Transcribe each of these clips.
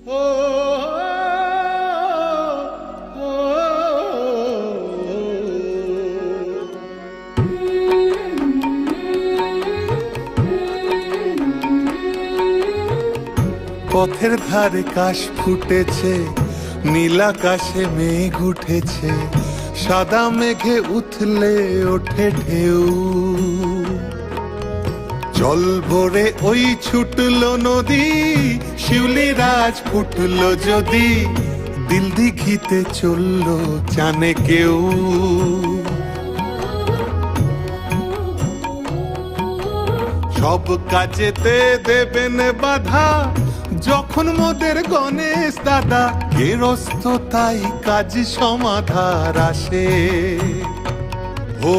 পথের ধারে কাশ ফুটেছে নীলাকাশে মেঘ উঠেছে সাদা মেঘে উঠলে ওঠে ঢেউ। জল ভরে ওই ছুটলো নদী, শিউলি রাজ ফুটলো যদি, দিল দিঘিতে চলল জানে কেউ। সব কাজেতে দেবেন বাধা, যখন মোদের গণেশ দাদা গেরস্ত তাই কাজ সমাধার আসে। ও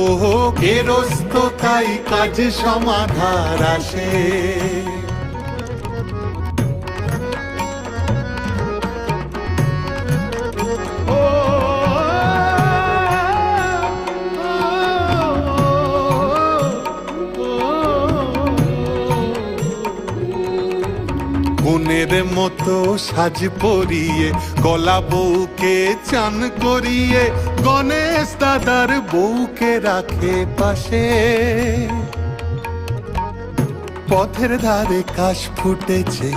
কেরস্ত তাই কাজ সমাধার আসে। মতো সাজ পরিয়ে, গলা বউকে চান করিয়ে, গণেশ দাদার বউকে রাখে পাশে। পথের ধারে কাশ ফুটেছে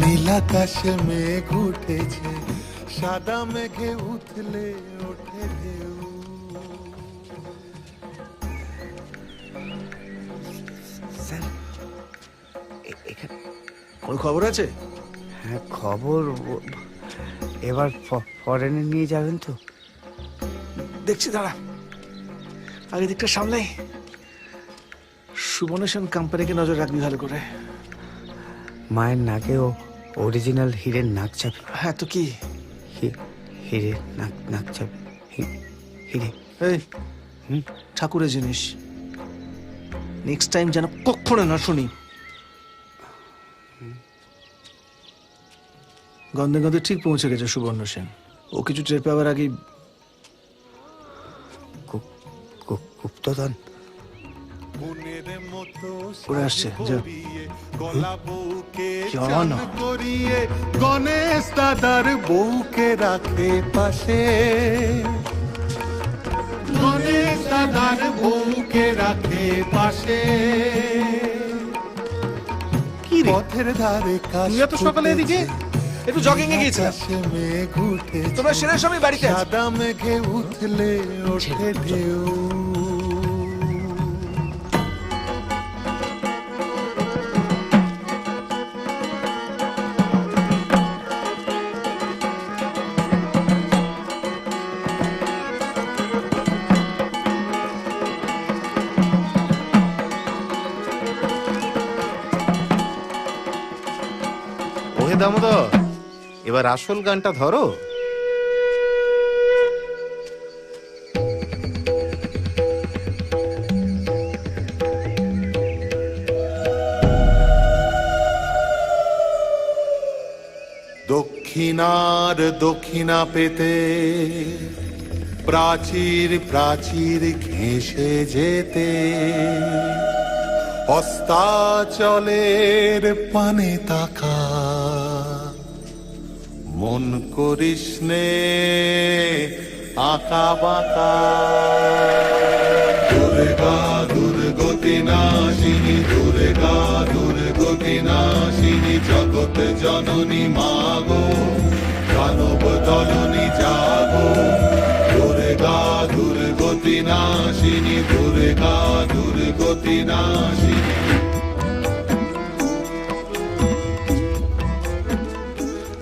নীলাকাশে মেঘ উঠেছে, সাদা মেঘে উঠলে স্যার এখানে কোনো খবর আছে? হ্যাঁ খবর এবার ফরেনে নিয়ে যাবেন তো। দেখছি দাঁড়া। আগে দিকটা সামলাই। সুবনেশন কোম্পানিকে নজর রাখবি ভালো করে। মায়ের নাকেও অরিজিনাল হিরের নাক চাপে। হ্যাঁ তো কি? হিরে নাক নাক চাপে। হিরে। এই ঠাকুরের জিনিস। নেক্সট টাইম যেন কখনো না শুনি। গন্ধে গন্ধে ঠিক পৌঁছে গেছে সুবর্ণ সেন। ও কিছু টের পাওয়ার আগেই গুপ্তধন ওরা আসছে, যা। করিয়ে গণেশ দাদার বউকে রাখে পাশে। গণেশ দাদার বউকে রাখে পাশে। কি পথের ধারে এত সকালে এদিকে? একটু জগিং এ গিয়েছিলাম। তোমরা সেরা সময় বাড়িতে। সাদা মেঘে উঠলে ওঠে ঢেউ এবার আসল গানটা ধরো। দক্ষিণার দক্ষিণা পেতে প্রাচীর প্রাচীর ঘেঁষে যেতে। অস্তাচলের পানে তাকা মন করিস নে, আঁকা বাঁকা। দুর্গা দুর্গতি নাশিনী দুর্গা দুর্গতি নাশিনী জগৎ জননী মাগো দানব দলনী জাগো। দুর্গা দুর্গতি নাশিনী দুর্গা দুর্গতি নাশিনী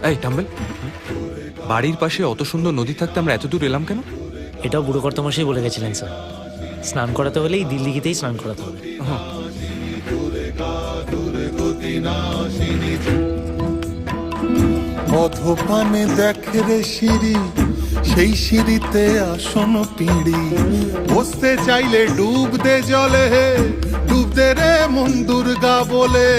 এই, টাম্বেল। বাড়ির পাশে অত সুন্দর নদী থাকতে আমরা এত দূর এলাম কেন? এটাও বুড়ো কর্তমাশাই বলে গেছিলেন স্যার। স্নান করাতে হলেই দিল্লিগিতেই স্নান করাতে হবে। অধপানে দেখে রে সিঁড়ি সেই সিঁড়িতে আসন পিঁড়ি। বসতে চাইলে ডুব দে জলে ডুব দে রে মন দুর্গা বলে।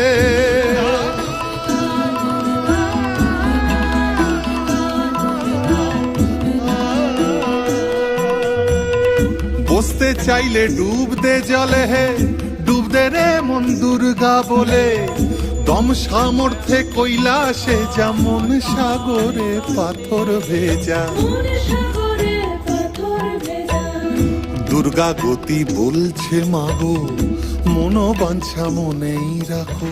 বসতে চাইলে ডুব দে জলে হে। ডুব দে রে মন দুর্গা বলে। দম সামর্থ্যে কৈলাসে যেমন সাগরে পাথর ভেজা। দুর্গা গতি বলছে মাগো মনোবাঞ্ছা মনেই রাখো।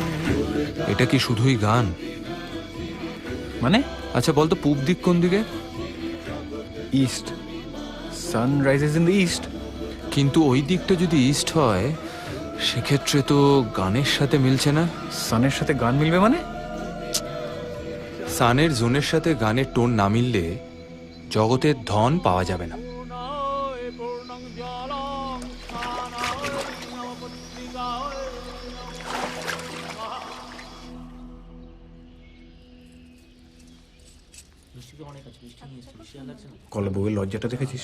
এটা কি শুধুই গান? মানে? আচ্ছা বলতো পূব দিক কোন দিকে? East sun rises in the east কিন্তু ওই দিকটা যদি ইস্ট হয় সেক্ষেত্রে তো গানের সাথে মিলছে না। সানের সাথে গান মিলবে মানে? সানের জোনের সাথে গানের টোন না মিললে জগতের ধন পাওয়া যাবে না। কলে বউয়ের লজ্জাটা দেখেছিস?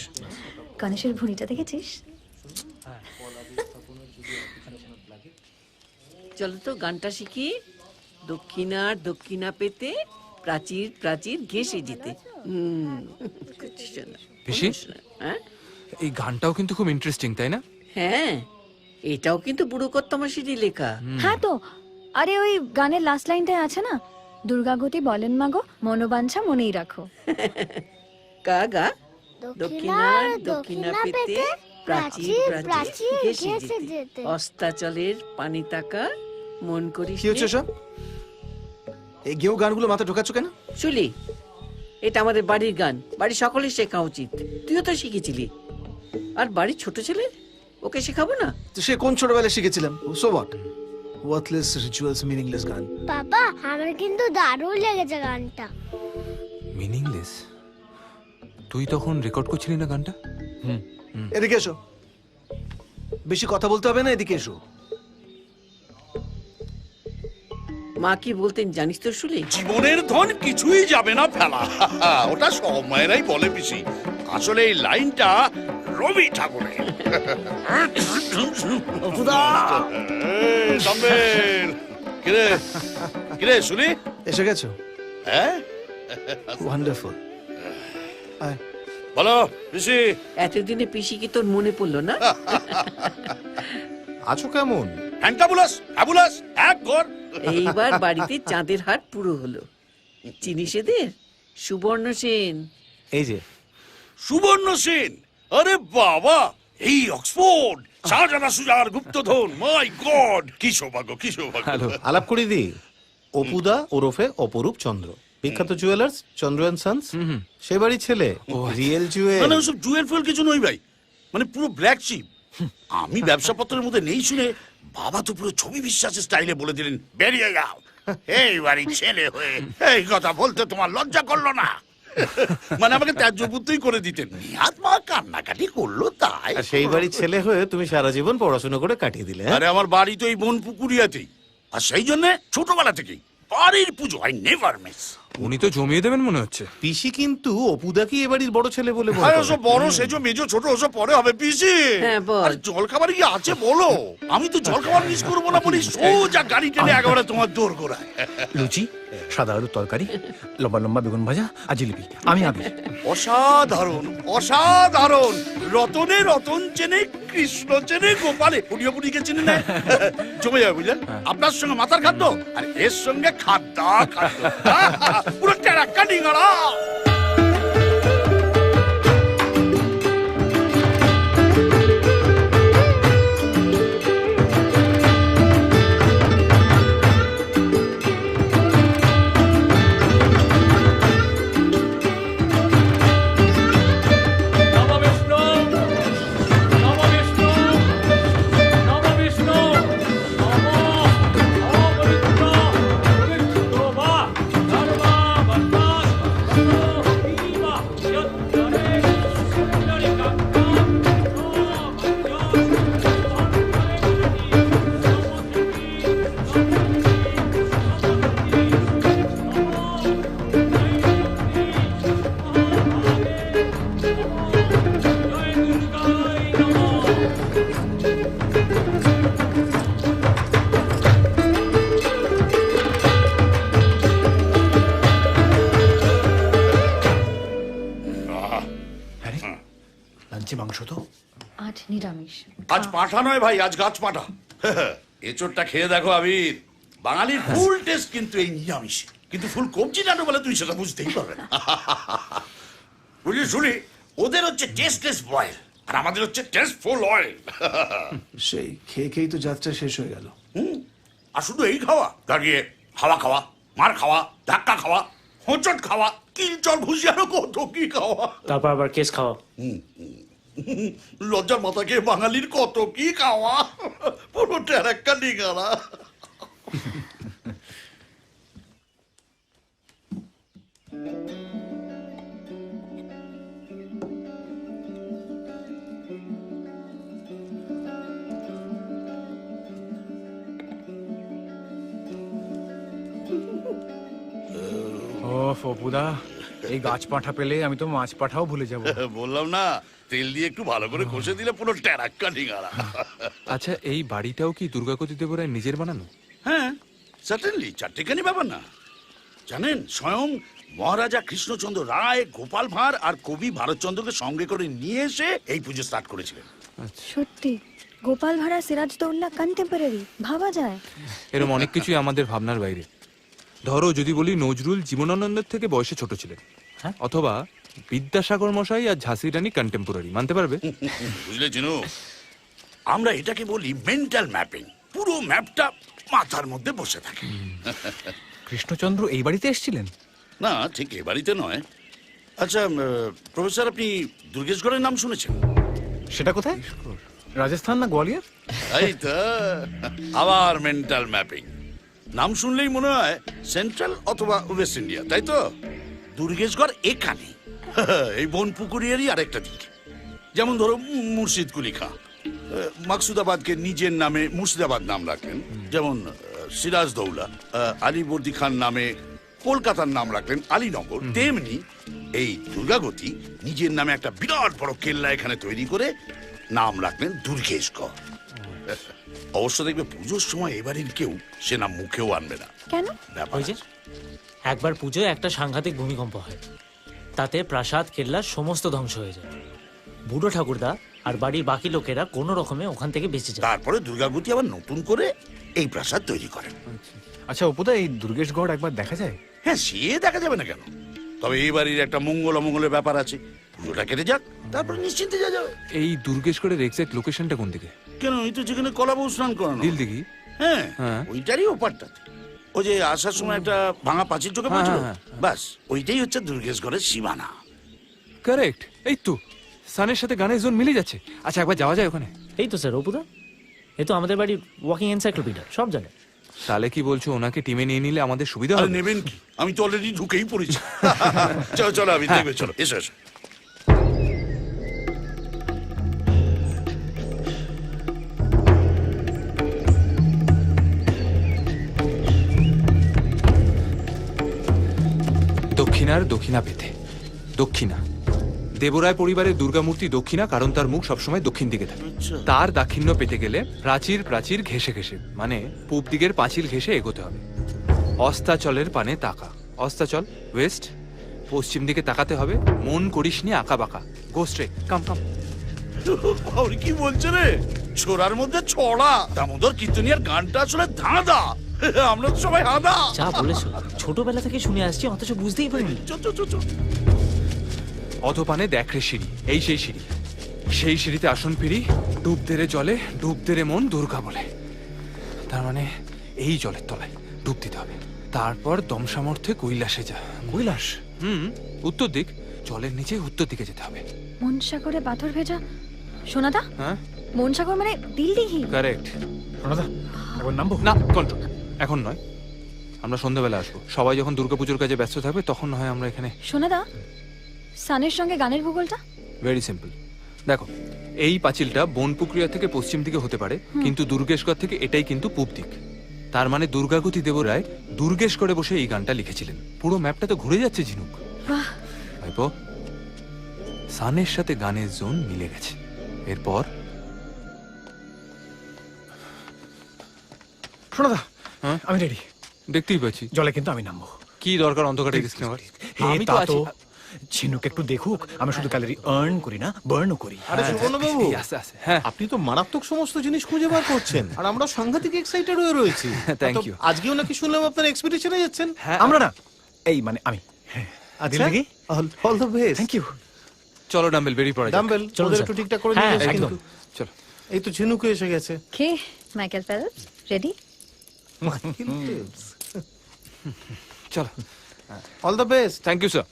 গণেশের ভুঁড়িটা দেখেছিস? চলো তো গানটা শিখি। দক্ষিণার দক্ষিণা পেতে প্রাচীর প্রাচীর ঘেসে যেতে। হুম, পিসি? হ্যাঁ? এই গানটাও কিন্তু খুব ইন্টারেস্টিং তাই না? হ্যাঁ। এটাও কিন্তু বুড়ো কর্তামাসিরই লেখা। হ্যাঁ তো। আরে ওই গানের লাস্ট লাইনটায় আছে না? দুর্গাগতি বলেন মাগো মনোবাঞ্ছা মনেই রাখো। গা? গা দক্ষিণার দক্ষিণা পেতে প্রাচীর প্রাচীর ঘেসে যেতে। অস্তাচলের পানি তাকা মন করিস কি হচ্ছে সব এই গেও গানগুলো মাথা ঢোকাচ্ছ কেন? শুলি এটা আমাদের বাড়ির গান বাড়ির সকলের শেখা উচিত। তুইও তো শিখেছিলি। আর বাড়ির ছোট ছেলে ওকে শেখাবো না? তো সে কোন ছোটবেলায় শিখেছিলাম? So what worthless rituals meaningless গান। বাবা আমার কিন্তু দারুণ লেগেছে গানটা। মিনিংলেস তুই তখন রেকর্ড করছিলি না গানটা? হুম। এদিকে এসো। বেশি কথা বলতে হবে না এদিকে এসো। মা কি বলতেন জানিস তো শুলি জীবনের ধন কিছুই যাবে না ফেলা। ওটা সব মায়েরাই বলে পিসি। আসলে এই লাইনটা রবি ঠাকুরের। কিরে? কিরে শুনি? এসে গেছো? হ্যাঁ? ওয়ান্ডারফুল বলো পিসি। এতদিনে পিসি কি তোর মনে পড়ল না? আছো কেমন? ফ্যান্টাবুলাস ফ্যাবুলাস এক ঘর। এইবার বাড়িতে চাঁদের হাট পুরো হলো। চিনিস এদের সুবর্ণ সেন। এই যে। সুবর্ণ সেন। আরে বাবা এই অক্সফোর্ড। শাহজাদা সুজার গুপ্তধন। মাই গড কি সৌভাগ্য কি সৌভাগ্য। হ্যালো। আলাপ করি দি। অপুদা ওরফে অপরূপ চন্দ্র। বিখ্যাত জুয়েলার্স চন্দ্র অ্যান্ড সন্স সে বাড়ির ছেলে। রিয়েল জুয়েল মানে ওসব জুয়েল ফুয়েল কিছু নই ভাই। মানে পুরো ব্ল্যাক শিপ আমি ব্যবসাপত্রের মধ্যে নেই শুনে বাবা তো পুরো ছবি বিশ্বাসের স্টাইলে বলে দিলেন বেরিয়ে যাও। এই বাড়ির ছেলে হয়ে। এই কথা বলতে তোমার লজ্জা করল না। মানে আমাকে ত্যায্য পুত্রই করে দিতেন। নিহাত মা কান্নাকাটি করল তাই। আর সেই বাড়ির ছেলে হয়ে তুমি সারা জীবন পড়াশোনা করে কাটিয়ে দিলে হ্যাঁ? আরে আমার বাড়ি তো এই বন পুকুরিয়াতেই আর সেই জন্য ছোটবেলা থেকেই বাড়ির পুজো আই নেভার মিস উনি তো জমিয়ে দেবেন মনে হচ্ছে। পিসি কিন্তু অপুদাকে এ বাড়ির বড় ছেলে বলে আরে করে। ওসব বড় সেজো মেজো ছোট ওসব পরে হবে পিসি। হ্যাঁ, বল। আরে জল খাবার কি আছে বলো? আমি তো জল খাবার মিস করব না বলি সোজা গাড়ি টেনে একেবারে তোমার দৌড় গোড়ায়। লুচি সাদা আলুর তরকারি লম্বা লম্বা বেগুন ভাজা আর জিলিপি। আমি আবি অসাধারণ অসাধারণ। রতনে রতন চেনে কৃষ্ণ চেনে গোপালে। পুড়িয়ে পুড়িয়ে চেনে না জমে যাবে বুঝলেন আপনার সঙ্গে মাথার খাদ্য আর এর সঙ্গে খাদ্য খাদ্য পুরো টেরাক্কা আজ নিরামিষ। আজ পাঠা নয় ভাই আজ গাছ পাঠা। এচোরটা খেয়ে দেখো আবির। বাঙালির ফুল টেস্ট কিন্তু এই নিরামিষ। কিন্তু ফুল কবজি নাড়ু বলে তুই সেটা বুঝতেই পারবে না। বুঝলি শুনি ওদের হচ্ছে টেস্টলেস বয়েল আর আমাদের হচ্ছে টেস্টফুল অয়েল সেই খেয়ে খেয়েই তো যাত্রা শেষ হয়ে গেল। আর শুধু এই খাওয়া দাঁড়িয়ে হাওয়া খাওয়া মার খাওয়া ধাক্কা খাওয়া হোঁচট খাওয়া কিলচর ভুষিয়ারও কত কি খাওয়া। তারপর আবার কেস খাওয়া। লজ্জার মাথাকে বাঙালির কত কি খাওয়া? পুরো টেরাক্কা নিগারা। ও ফপুদা। এই গাছ পাঠা পেলে আমি তো মাছ পাঠাও ভুলে যাব। বললাম না তেল দিয়ে একটু ভালো করে কষে দিলে পুরো টেরাক্কা নিগারা আচ্ছা এই বাড়িটাও কি দুর্গাকতি দেবরায় নিজের বানানো? হ্যাঁ সার্টেনলি চারটেখানি ব্যাপার না। জানেন স্বয়ং মহারাজা কৃষ্ণচন্দ্র রায় গোপাল ভাঁড় আর কবি ভারতচন্দ্রকে সঙ্গে করে নিয়ে এসে এই পুজো স্টার্ট করেছিলেন। সত্যি গোপাল ভাড়া সিরাজ দৌল্লা কন্টেম্পোরারি ভাবা যায়। এরকম অনেক কিছুই আমাদের ভাবনার বাইরে। ধরো যদি বলি নজরুল জীবনানন্দের থেকে বয়সে ছোট ছিলেন। অথবা বিদ্যাসাগর মশাই আর ঝাঁসি রানী কন্টেম্পোরারি মানতে পারবে? বুঝলে চিনু আমরা এটাকে বলি মেন্টাল ম্যাপিং পুরো ম্যাপটা মাথার মধ্যে বসে থাকে। কৃষ্ণচন্দ্র এই বাড়িতে এসেছিলেন? না ঠিক এ বাড়িতে নয়। আচ্ছা প্রফেসর আপনি দুর্গেশগড়ের নাম শুনেছেন? সেটা কোথায়? রাজস্থান না গোয়ালিয়র? এই তো আবার মেন্টাল ম্যাপিং নাম শুনলেই মনে হয় সেন্ট্রাল অথবা ওয়েস্ট ইন্ডিয়া তাই তো? দুর্গেশগড় এখানে। এই বনপুকুরিয়ারই আরেকটা দিক। যেমন ধরো মুর্শিদ কুলি খাঁ আহ, মাকসুদাবাদকে নিজের নামে মুর্শিদাবাদ নাম রাখলেন। যেমন সিরাজ দৌলা আলীবর্দী খান নামে কলকাতার নাম রাখলেন আলীনগর। তেমনি এই দুর্গাগতি নিজের নামে একটা বিরাট বড় কেল্লা এখানে তৈরি করে নাম রাখলেন দুর্গেশগড় অবশ্য দেখবে পুজোর সময় এবারের কেউ সে নাম মুখেও আনবে না। কেন? ব্যাপার ওই যে একবার পুজোয় একটা সাংঘাতিক ভূমিকম্প হয়। তাতে প্রাসাদ কেল্লা সমস্ত ধ্বংস হয়ে যায়। বুড়ো ঠাকুরদা আর বাড়ির বাকি লোকেরা কোনো রকমে ওখান থেকে বেঁচে যায়। তারপরে দুর্গাগতি আবার নতুন করে এই প্রাসাদ তৈরি করেন। আচ্ছা অপুদা এই দুর্গেশগড় একবার দেখা যায়? হ্যাঁ সে দেখা যাবে না কেন? তবে এই বাড়ির একটা মঙ্গল অমঙ্গলের ব্যাপার আছে। পুজোটা কেটে যাক তারপরে নিশ্চিন্তে যা যাবে। এই দুর্গেশগড়ের এক্সাক্ট লোকেশনটা কোন দিকে? কেন? এই তো যেখানে স্নান করানো। দিল দিঘি হ্যাঁ হ্যাঁ। ওইটারই ওপারটাতে। ওই যে আসার সময় একটা ভাঙা পাঁচিল চোখে হ্যাঁ, পড়ছিল? হ্যাঁ, বাস ওইটাই হচ্ছে দুর্গেশগড়ের সীমানা। কারেক্ট এই তো সানের সাথে গানের জোন মিলে যাচ্ছে। আচ্ছা একবার যাওয়া যায় ওখানে? এই তো স্যার অপুদা। এ তো আমাদের বাড়ির ওয়াকিং এনসাইক্লোপিডিয়া সব জানে। তাহলে কি বলছো ওনাকে টিমে নিয়ে নিলে আমাদের সুবিধা আরে হবে? নেবেন কি? আমি তো অলরেডি ঢুকেই পড়েছি। চলো চলো আমি দেখবে চলো এসো এসো। দক্ষিণার দক্ষিণা পেতে। দক্ষিণা। দেবরায় পরিবারের দুর্গামূর্তি দক্ষিণা কারণ তার মুখ সবসময় দক্ষিণ দিকে থাকে। তার দাক্ষিণ্য পেতে গেলে প্রাচীর প্রাচীর ঘেসে ঘেসে মানে পূব দিকের পাঁচিল ঘেসে এগোতে হবে। অস্তাচলের পানে তাকা। অস্তাচল ওয়েস্ট পশ্চিম দিকে তাকাতে হবে। মন করিস নি আঁকা বাঁকা। গোস্ট্রে কাম কাম কি বলছে রে? ছোড়ার মধ্যে ছড়া। দামোদর কীর্তনিয়ার গানটা আসলে ধাঁধা। আমরা সবাই হাঁদা। যা বলেছ ছোটবেলা থেকে শুনে আসছি অথচ বুঝতেই পারিনি। চো, চো, চো, চো। অধপানে দেখ রে সিঁড়ি এই সেই সিঁড়ি। সেই সিঁড়িতে আসন ফিরি ডুব দেরে জলে ডুব দেরে মন দুর্গা বলে। তার মানে এই জলের তলায় ডুব দিতে হবে। তারপর দম সামর্থ্যে কৈলাসে যা। কৈলাস? হুম উত্তর দিক। জলের নিচে উত্তর দিকে যেতে হবে। মনসাগরে পাথর ভেজা? সোনাদা? হ্যাঁ? মনসাগর মানে দিল দিঘি কারেক্ট শোনাদা একবার নামবো? না কন্ট্রোল। এখন নয়। আমরা সন্ধ্যাবেলা আসব। সবাই যখন দুর্গাপুজোর কাজে ব্যস্ত থাকবে তখন হয় আমরা এখানে সোনাদা সানের সঙ্গে গানের ভূগোলটা? ভেরি সিম্পল দেখো এই পাঁচিলটা বনপুকুরিয়া থেকে পশ্চিম দিকে হতে পারে কিন্তু দুর্গেশগড় থেকে এটাই কিন্তু পূব দিক। তার মানে দুর্গাগতি দেবরায় দুর্গেশগড়ে বসে এই গানটা লিখেছিলেন। পুরো ম্যাপটা তো ঘুরে যাচ্ছে ঝিনুক। ভাইপো সানের সাথে গানের জোন মিলে গেছে। এরপর শোনাদা হ্যাঁ? আমি রেডি দেখতেই পাচ্ছি। জলে কিন্তু আমি নামবো। কি দরকার অন্ধকারে রিস্ক নেওয়ার? হে, আমি তা তো আছি। তো ঝিনুক একটু দেখুক আমি শুধু ক্যালোরি আর্ন করি না বার্নও করি। আরে সুবর্ণবাবু এই আস্তে আস্তে। হ্যাঁ। আপনি তো মারাত্মক সমস্ত জিনিস খুঁজে বার করছেন। আর আমরা সাংঘাতিক এক্সাইটেড হয়ে রয়েছি। Thank তো you. আজকেও নাকি শুনলাম আপনার এক্সপিডিশনে যাচ্ছেন। হ্যাঁ। আমরা না এই মানে আমি। আচ্ছা Delhi? All the best thank you চলো ডাম্বেল বেরিয়ে পড়া যাক। ডাম্বেল ওদের স্যার। একটু ঠিকঠাক করে হ্যাঁ, একদম। চলো। এই তো ঝিনুকও এসে গেছে। কে মাইকেল ফেলপস রেডি চলো all the best thank you sir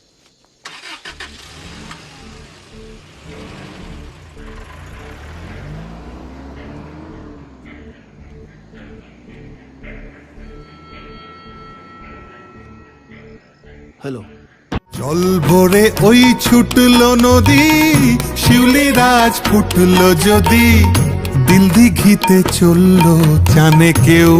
hello জল ভরে ওই ছুটলো নদী শিউলি রাজ ফুটলো যদি। দিল দিঘিতে চলল জানে কেউ।